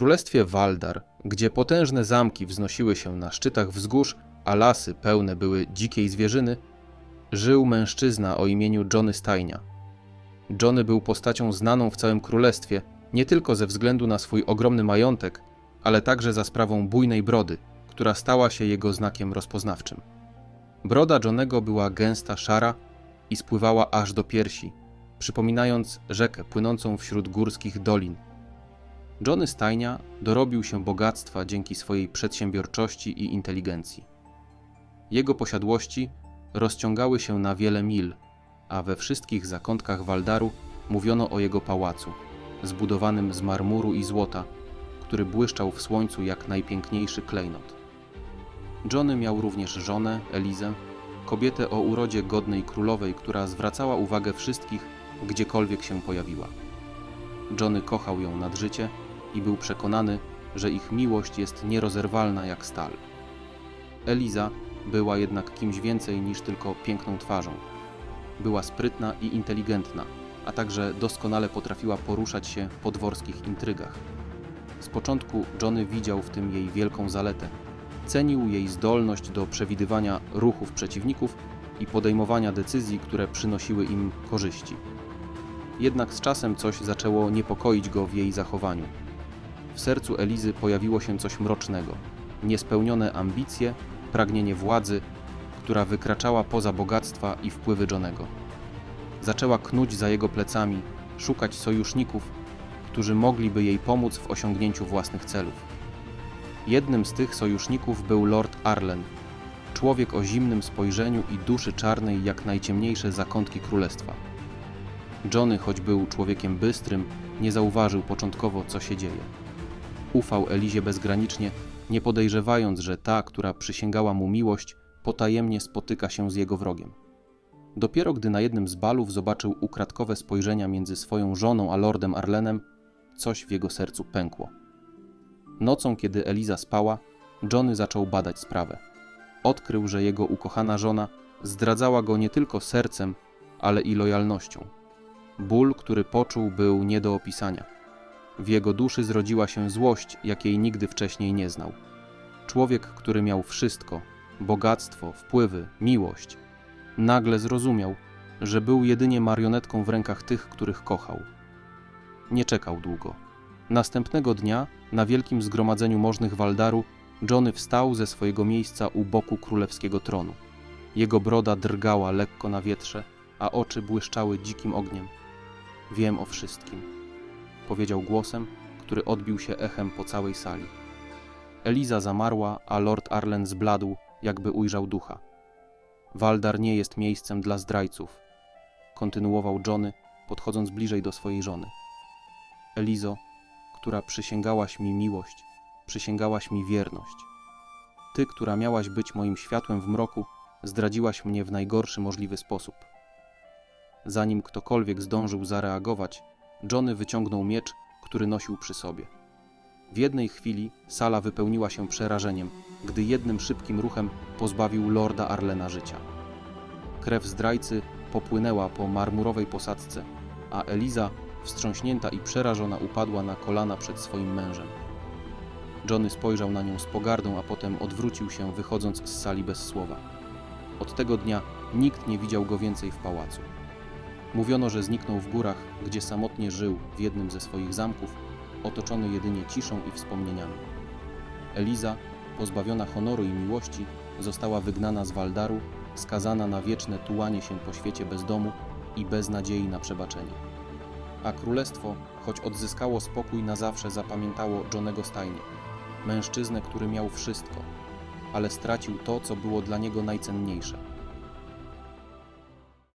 królestwie Waldar, gdzie potężne zamki wznosiły się na szczytach wzgórz, a lasy pełne były dzikiej zwierzyny, żył mężczyzna o imieniu Johnny Stajnia. Johnny był postacią znaną w całym królestwie, nie tylko ze względu na swój ogromny majątek, ale także za sprawą bujnej brody, która stała się jego znakiem rozpoznawczym. Broda Johnego była gęsta, szara i spływała aż do piersi, przypominając rzekę płynącą wśród górskich dolin. Johnny Stajnia dorobił się bogactwa dzięki swojej przedsiębiorczości i inteligencji. Jego posiadłości rozciągały się na wiele mil, a we wszystkich zakątkach Waldaru mówiono o jego pałacu, zbudowanym z marmuru i złota, który błyszczał w słońcu jak najpiękniejszy klejnot. Johnny miał również żonę, Elizę, kobietę o urodzie godnej królowej, która zwracała uwagę wszystkich, gdziekolwiek się pojawiła. Johnny kochał ją nad życie i był przekonany, że ich miłość jest nierozerwalna jak stal. Eliza była jednak kimś więcej niż tylko piękną twarzą. Była sprytna i inteligentna, a także doskonale potrafiła poruszać się po dworskich intrygach. Z początku Johnny widział w tym jej wielką zaletę. Cenił jej zdolność do przewidywania ruchów przeciwników i podejmowania decyzji, które przynosiły im korzyści. Jednak z czasem coś zaczęło niepokoić go w jej zachowaniu. W sercu Elizy pojawiło się coś mrocznego, niespełnione ambicje, pragnienie władzy, która wykraczała poza bogactwa i wpływy Johnego. Zaczęła knuć za jego plecami, szukać sojuszników, którzy mogliby jej pomóc w osiągnięciu własnych celów. Jednym z tych sojuszników był Lord Arlen, człowiek o zimnym spojrzeniu i duszy czarnej jak najciemniejsze zakątki królestwa. Johnny, choć był człowiekiem bystrym, nie zauważył początkowo, co się dzieje. Ufał Elizie bezgranicznie, nie podejrzewając, że ta, która przysięgała mu miłość, potajemnie spotyka się z jego wrogiem. Dopiero gdy na jednym z balów zobaczył ukradkowe spojrzenia między swoją żoną a lordem Arlenem, coś w jego sercu pękło. Nocą, kiedy Eliza spała, Johnny zaczął badać sprawę. Odkrył, że jego ukochana żona zdradzała go nie tylko sercem, ale i lojalnością. Ból, który poczuł, był nie do opisania. W jego duszy zrodziła się złość, jakiej nigdy wcześniej nie znał. Człowiek, który miał wszystko bogactwo, wpływy, miłość nagle zrozumiał, że był jedynie marionetką w rękach tych, których kochał. Nie czekał długo. Następnego dnia, na wielkim zgromadzeniu możnych Waldaru, Johnny wstał ze swojego miejsca u boku królewskiego tronu. Jego broda drgała lekko na wietrze, a oczy błyszczały dzikim ogniem. Wiem o wszystkim, powiedział głosem, który odbił się echem po całej sali. Eliza zamarła, a lord Arlen zbladł, jakby ujrzał ducha. Waldar nie jest miejscem dla zdrajców, kontynuował Johnny, podchodząc bliżej do swojej żony. Elizo, która przysięgałaś mi miłość, przysięgałaś mi wierność. Ty, która miałaś być moim światłem w mroku, zdradziłaś mnie w najgorszy możliwy sposób. Zanim ktokolwiek zdążył zareagować, Johnny wyciągnął miecz, który nosił przy sobie. W jednej chwili sala wypełniła się przerażeniem, gdy jednym szybkim ruchem pozbawił lorda Arlena życia. Krew zdrajcy popłynęła po marmurowej posadzce, a Eliza, wstrząśnięta i przerażona, upadła na kolana przed swoim mężem. Johnny spojrzał na nią z pogardą, a potem odwrócił się, wychodząc z sali bez słowa. Od tego dnia nikt nie widział go więcej w pałacu. Mówiono, że zniknął w górach, gdzie samotnie żył w jednym ze swoich zamków, otoczony jedynie ciszą i wspomnieniami. Eliza, pozbawiona honoru i miłości, została wygnana z Waldaru, skazana na wieczne tułanie się po świecie bez domu i bez nadziei na przebaczenie. A królestwo, choć odzyskało spokój, na zawsze zapamiętało Johnego Stajnie, mężczyznę, który miał wszystko, ale stracił to, co było dla niego najcenniejsze